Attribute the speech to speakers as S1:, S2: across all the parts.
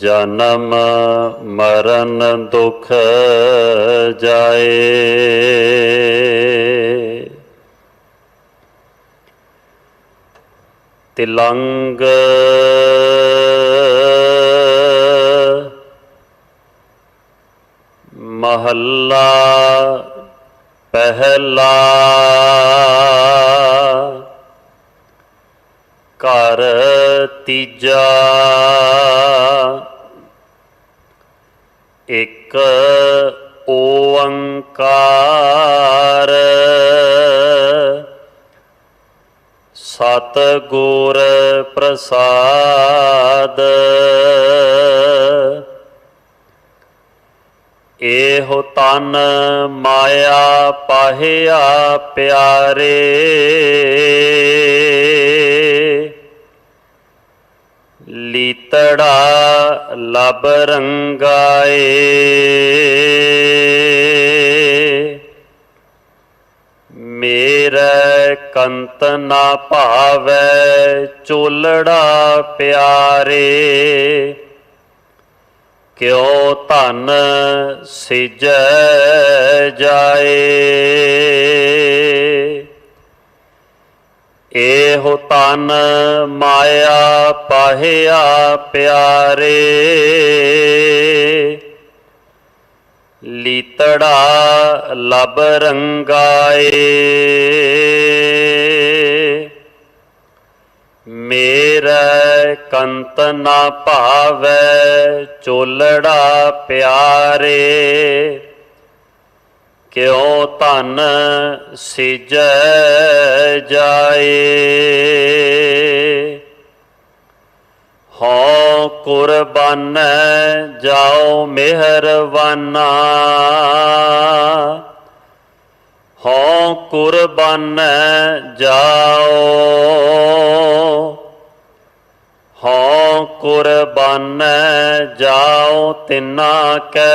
S1: ਜਨਮ ਮਰਨ ਦੁਖ ਜਾਏ। ਤਿਲੰਗ ਮਹੱਲਾ ਪਹਿਲਾ ਘਰ ਤੀਜਾ ਇੱਕ ਓੰਕਾਰ। ਸਤ ਗੁਰ ਪ੍ਰਸਾਦ। ਇਹੋ ਤਨ ਮਾਇਆ ਪਾਹਿਆ ਪਿਆਰੇ। ਲੀਤੜਾ ਲਬ ਰੰਗਾਏ। ਮੇਰੇ ਕੰਤ ਨਾ ਭਾਵੈ ਚੋਲੜਾ ਪਿਆਰੇ। ਕਿਉ ਧਨ ਸਿਜੈ ਜਾਏ। ਇਹੋ ਤਨ ਮਾਇਆ ਪਾਹਿਆ ਪਿਆਰੇ। ਲੀਤੜਾ ਲਬ ਰੰਗਾਏ। ਮੇਰੇ ਕੰਤ ਨਾ ਭਾਵੈ ਚੋਲੜਾ ਪਿਆਰੇ। ਕਿਉ ਧਨ ਸਿਜੈ ਜਾਏ? ਹਉ ਕੁਰਬਾਨ ਜਾਓ ਮਿਹਰਵਾਨਾ ਹਉ ਕੁਰਬਾਨ ਜਾਓ ਹਉ ਕੁਰਬਾਨ ਜਾਓ ਤਿਨਾ ਕੈ।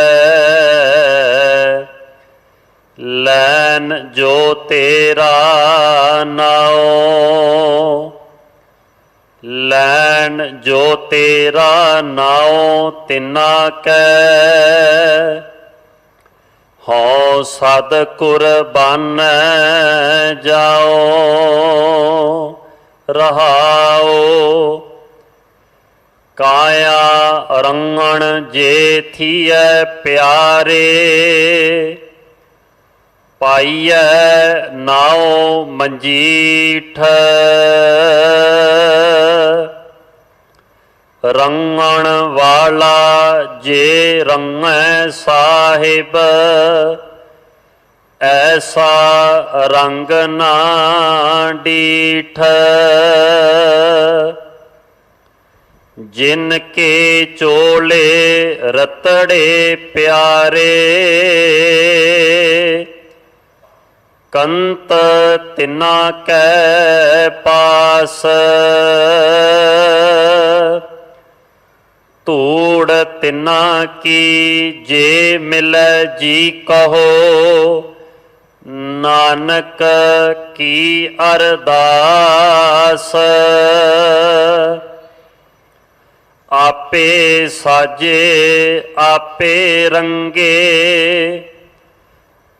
S1: ਲੈਨ ਜੋ ਤੇਰਾ ਨਾਉ ਲੈਣ ਜੋ ਤੇਰਾ ਨਾਉ ਤਿਨਾ ਕੈ ਹਉ ਸਦ ਕੁਰਬਾਨ ਜਾਓ, ਰਹਾਓ। ਕਾਇਆ ਰੰਗਣ ਜੇ ਥੀਐ ਪਿਆਰੇ ਪਾਈਐ ਨਾਉ ਮੰਜੀਠ। ਰੰਗਣ ਵਾਲਾ ਜੇ ਰੰਗੈ ਸਾਹਿਬ, ਐਸਾ ਰੰਗ ਨਾ ਡੀਠ। ਜਿਨ ਕੇ ਚੋਲੇ ਰਤੜੇ ਪਿਆਰੇ ਕੰਤ ਤਿਨਾ ਕੈ ਪਾਸ। ਧੂੜ ਤਿਨਾ ਕੀ ਜੇ ਮਿਲੈ ਜੀ ਕਹੋ। ਨਾਨਕ ਕੀ ਅਰਦਾਸ। ਆਪੇ ਸਾਜੇ, ਆਪੇ ਰੰਗੇ।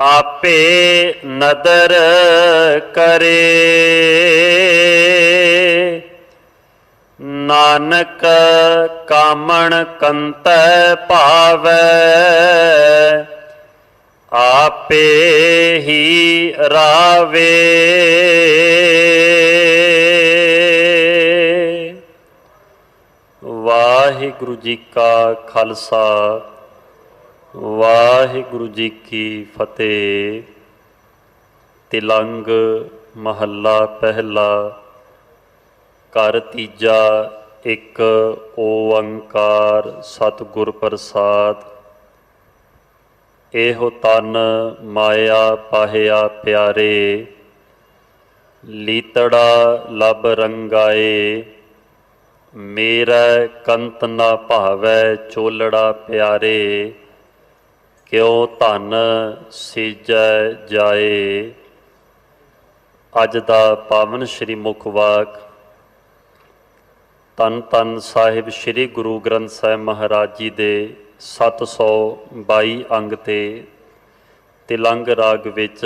S1: ਆਪੇ ਨਦਰ ਕਰੇ। ਨਾਨਕ ਕਾਮਣ ਕੰਤੈ ਭਾਵੈ ਆਪੇ ਹੀ ਰਾਵੇ। ਵਾਹਿਗੁਰੂ ਜੀ ਕਾ ਖਾਲਸਾ ਵਾਹਿਗੁਰੂ ਜੀ ਕੀ ਫਤਿਹ। ਤਿਲੰਗ ਮਹੱਲਾ ਪਹਿਲਾ, ਘਰ ਤੀਜਾ, ਇੱਕ ਓੰਕਾਰ ਸਤਿਗੁਰ ਪ੍ਰਸਾਦ। ਇਹੋ ਤਨ ਮਾਇਆ ਪਾਹਿਆ ਪਿਆਰੇ, ਲੀਤੜਾ ਲਬ ਰੰਗਾਏ। ਮੇਰਾ ਕੰਤ ਨਾ ਭਾਵੈ ਚੋਲੜਾ ਪਿਆਰੇ। ਕਿਉ ਧਨ ਸੀਜੈ ਜਾਏ, ਅੱਜ ਦਾ ਪਾਵਨ ਸ੍ਰੀ ਮੁਖ ਵਾਕ। ਤਨ ਤਨ ਸਾਹਿਬ ਸ੍ਰੀ ਗੁਰੂ ਗ੍ਰੰਥ ਸਾਹਿਬ ਮਹਾਰਾਜ ਜੀ ਦੇ 722 ਅੰਗ ਤੇ ਤਿਲੰਗ ਰਾਗ ਵਿੱਚ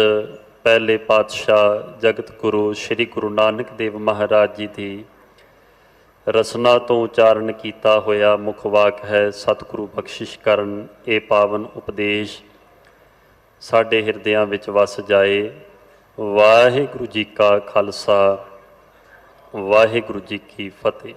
S1: ਪਹਿਲੇ ਪਾਤਸ਼ਾਹ ਜਗਤ ਗੁਰੂ ਸ੍ਰੀ ਗੁਰੂ ਨਾਨਕ ਦੇਵ ਮਹਾਰਾਜ ਜੀ ਦੀ ਰਸਨਾ ਤੋਂ ਉਚਾਰਨ ਕੀਤਾ ਹੋਇਆ ਮੁੱਖ ਵਾਕ ਹੈ, ਸਤਿਗੁਰੂ ਬਖਸ਼ਿਸ਼ ਕਰਨ, ਇਹ ਪਾਵਨ ਉਪਦੇਸ਼ ਸਾਡੇ ਹਿਰਦਿਆਂ ਵਿੱਚ ਵਸ ਜਾਏ। ਵਾਹਿਗੁਰੂ ਜੀ ਕਾ ਖਾਲਸਾ, ਵਾਹਿਗੁਰੂ ਜੀ ਕੀ ਫਤਿਹ।